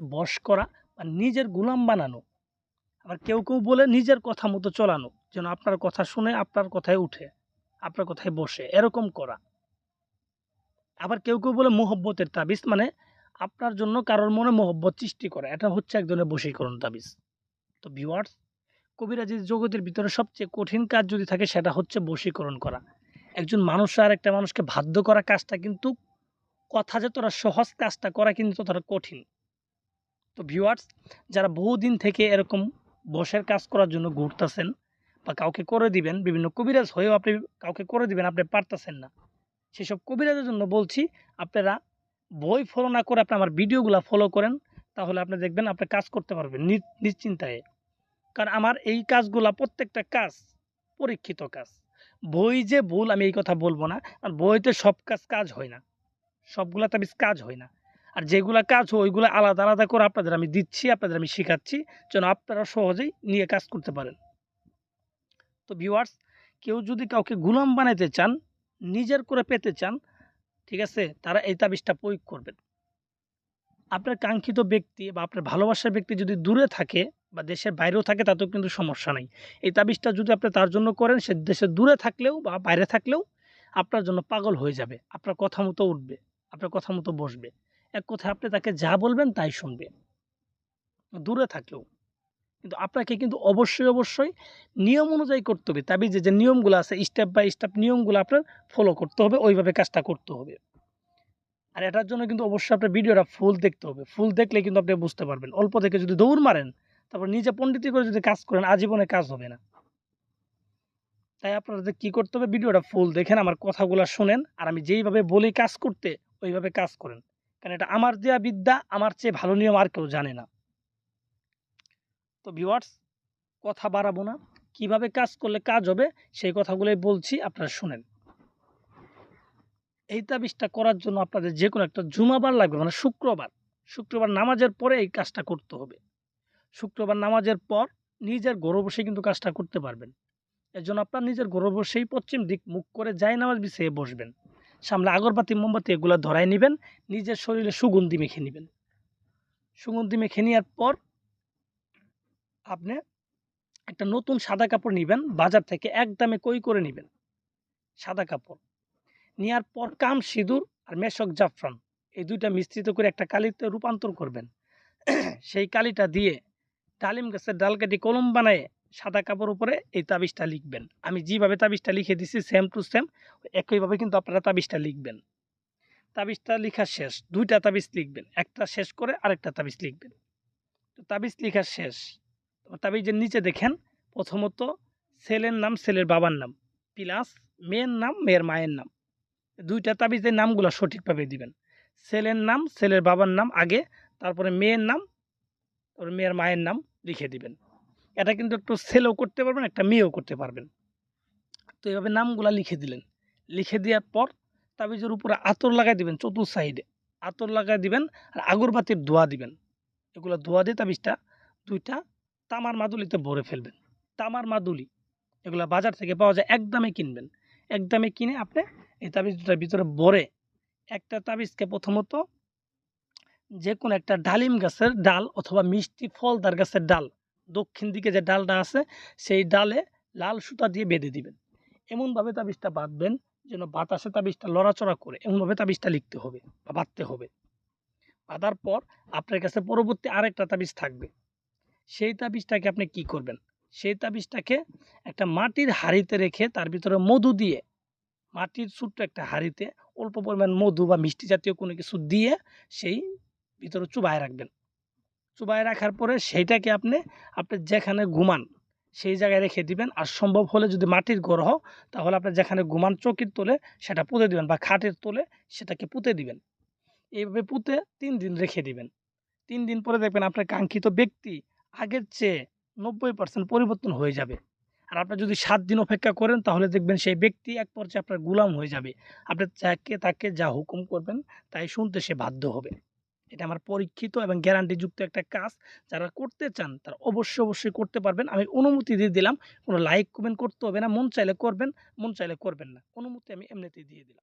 বশ করা বা নিজের গুলাম বানানো। আবার কেউ কেউ বলে নিজের কথা মতো চলানো, যেন আপনার কথা শুনে আপনার কথায় উঠে, আপনার কথায় বসে, এরকম করা। আবার কেউ কেউ বলে মোহব্বতের তাবিজ মানে আপনার জন্য কারোর মনে মোহব্বত সৃষ্টি করা, এটা হচ্ছে এক ধরনের বশীকরণ তাবিজ। তো ভিউয়ার্স কবিরাজির জগতের ভিতরে সবচেয়ে কঠিন কাজ যদি থাকে, সেটা হচ্ছে বশীকরণ করা। একজন মানুষ আর একটা মানুষকে বাধ্য করা কাজটা কিন্তু কথা যে তোরা সহজ কাজটা করা কিন্তু ততটা কঠিন। তো ভিউয়ার্স যারা বহুদিন থেকে এরকম বসের কাজ করার জন্য ঘুরতেছেন বা কাউকে করে দিবেন, বিভিন্ন কবিরাজ হয়েও আপনি কাউকে করে দিবেন, আপনি পারতেছেন না। সেসব কবিরাজের জন্য বলছি, আপনারা বই ফলো না করে আপনি আমার ভিডিওগুলো ফলো করেন, তাহলে আপনি দেখবেন আপনি কাজ করতে পারবেন নিশ্চিন্তায়। কারণ আমার এই কাজগুলা প্রত্যেকটা কাজ পরীক্ষিত কাজ। বই যে ভুল আমি এই কথা বলব না, আর বইতে সব কাজ কাজ হয় না। সবগুলা তাবিজ কাজ হয় না। আর যেগুলা কাজ ওইগুলো আলাদা আলাদা করে আপনাদের আমি দিচ্ছি, আপনাদের আমি শেখাচ্ছি, যেন আপনারা সহজেই নিয়ে কাজ করতে পারেন। তো ভিউয়ার্স কেউ যদি কাউকে গুলাম বানাইতে চান, নিজের করে পেতে চান, ঠিক আছে, তারা এই তাবিজটা প্রয়োগ করবেন। আপনার কাঙ্ক্ষিত ব্যক্তি বা আপনার ভালোবাসার ব্যক্তি যদি দূরে থাকে বা দেশের বাইরেও থাকে, তাতেও কিন্তু সমস্যা নেই। এই তাবিজটা যদি আপনি তার জন্য করেন, সে দেশে দূরে থাকলেও বা বাইরে থাকলেও আপনার জন্য পাগল হয়ে যাবে। আপনার কথা মতো উঠবে, আপনার কথা মতো বসবে। এক কথায় আপনি তাকে যা বলবেন তাই শুনবে দূরে থাকলেও কিন্তু আপনাকে কিন্তু অবশ্যই অবশ্যই নিয়ম অনুযায়ী করতে হবে। তাবি যে যে নিয়মগুলো আছে স্টেপ বাই স্টেপ নিয়মগুলো আপনার ফলো করতে হবে, ওইভাবে কাজটা করতে হবে। আর এটার জন্য কিন্তু অবশ্যই আপনার ভিডিওটা ফুল দেখতে হবে। ফুল দেখলে কিন্তু আপনি বুঝতে পারবেন। অল্প থেকে যদি দৌড় মারেন, তারপর নিজে পণ্ডিতি করে যদি কাজ করেন, আজীবনে কাজ হবে না। তাই আপনাদের কি করতে হবে? ভিডিওটা ফুল দেখেন, আমার কথাগুলো শোনেন, আর আমি যেইভাবে বলি কাজ করতে, ওইভাবে কাজ করেন। কারণ এটা আমার দেওয়া বিদ্যা, আমার চেয়ে ভালো নিয়ম আর কেউ জানে না। তো ভিউয়ার্স কথা বাড়াবো না। কীভাবে কাজ করলে কাজ হবে, সেই কথাগুলোই বলছি, আপনারা শুনেন। এই তাবিজটা করার জন্য আপনাদের যে কোনো একটা জুমাবার লাগবে মানে শুক্রবার। শুক্রবার নামাজের পরে এই কাজটা করতে হবে। শুক্রবার নামাজের পর নিজের গরু বসে কিন্তু কাজটা করতে পারবেন। এর জন্য আপনার নিজের গরু বসেই পশ্চিম দিক মুখ করে যাই নামাজ বিছিয়ে বসবেন। সামনে আগরবাতি, মোমবাতি এগুলো ধরাই নেবেন, নিজের শরীরে সুগন্ধি মেখে নেবেন। সুগন্ধি মেখে নেওয়ার পর আপনি একটা নতুন সাদা কাপড় নেবেন, বাজার থেকে একদমে কই করে নেবেন? সাদা কাপড়। নেওয়ার পর কাম সিঁদুর আর মেশক জাফরান, এই দুইটা মিশ্রিত করে একটা কালিতে রূপান্তর করবেন। সেই কালিটা দিয়ে ডালিম গাছের ডাল কেটে কলম বানায় সাদা কাপড় উপরে এই তাবিজটা লিখবেন। আমি যেভাবে তাবিজটা লিখে দিছি সেম টু সেম একইভাবে কিন্তু আপনারা তাবিজটা লিখবেন। তাবিজটা লেখা শেষ, দুইটা তাবিজ লিখবেন, একটা শেষ করে আরেকটা তাবিজ লিখবেন। তো তাবিজ লেখা শেষ। তাবিজের নিচে দেখেন, প্রথমত ছেলের নাম, ছেলের বাবার নাম প্লাস মেয়ের নাম, মেয়ের মায়ের নাম। দুইটা তাবিজের নামগুলো সঠিকভাবে দিবেন। ছেলের নাম, ছেলের বাবার নাম আগে, তারপরে মেয়ের নাম, তারপরে মেয়ের মায়ের নাম লিখে দিবেন। এটা কিন্তু একটু সেলও করতে পারবেন, একটা মেয়েও করতে পারবেন। তো এইভাবে নামগুলা লিখে দিলেন। লিখে দেওয়ার পর তাবিজের উপরে আতর লাগাই দিবেন চতুর সাইডে আতর লাগাই দিবেন আর আগরবাতির ধোয়া দিবেন। এগুলো ধোয়া দিয়ে তাবিজটা দুইটা তামার মাদুলিতে ভরে ফেলবেন। তামার মাদুলি, এগুলো বাজার থেকে পাওয়া যায় একদমে কিনবেন। একদমে কিনে আপনি এই তাবিজ দুটার ভিতরে ভরে একটা তাবিজকে প্রথমত যে কোনো একটা ডালিম গাছের ডাল অথবা মিষ্টি ফলদার গাছের ডাল দক্ষিণ দিকে যে ডালটা আছে, সেই ডালে লাল সুতা দিয়ে বেঁধে দিবেন। এমনভাবে তাবিজটা বাঁধবেন যেন বাতাসে তাবিজটা লড়াচড়া করে এমনভাবে তাবিজটা লিখতে হবে বা বাঁধতে হবে। বাঁধার পর আপনার কাছে পরবর্তী আরেকটা তাবিজ থাকবে। সেই তাবিজটাকে আপনি কি করবেন? সেই তাবিজটাকে একটা মাটির হাঁড়িতে রেখে তার ভিতরে মধু দিয়ে, মাটির ছোট্ট একটা হাড়িতে অল্প পরিমাণ মধু বা মিষ্টি জাতীয় কোনো কিছু দিয়ে সেই ভিতরে চুবায় রাখবেন। চুবায় রাখার পরে সেইটাকে আপনি আপনি যেখানে ঘুমান, সেই জায়গায় রেখে দিবেন। আর সম্ভব হলে যদি মাটির গ্রহ তাহলে আপনি যেখানে ঘুমান চকির তোলে সেটা পুঁতে দিবেন বা খাটের তোলে সেটাকে পুঁতে দিবেন। এইভাবে পুঁতে তিন দিন রেখে দিবেন। তিন দিন পরে দেখবেন আপনার কাঙ্ক্ষিত ব্যক্তি আগের চেয়ে নব্বই পার্সেন্ট পরিবর্তন হয়ে যাবে। আর আপনি যদি সাত দিন অপেক্ষা করেন, তাহলে দেখবেন সেই ব্যক্তি এক পর্যায়ে আপনার গুলাম হয়ে যাবে। আপনি যাকে তাকে যা হুকুম করবেন, তাই শুনতে সে বাধ্য হবে। এটা আমার পরীক্ষিত এবং গ্যারান্টিযুক্ত একটা কাজ। যারা করতে চান, তারা অবশ্যই অবশ্যই করতে পারবেন। আমি অনুমতি দিয়ে দিলাম, কোনো লাইক কমেন্ট করতে হবে না, মন চাইলে করবেন, মন চাইলে করবেন না। অনুমতি আমি এমনিতেই দিয়ে দিলাম।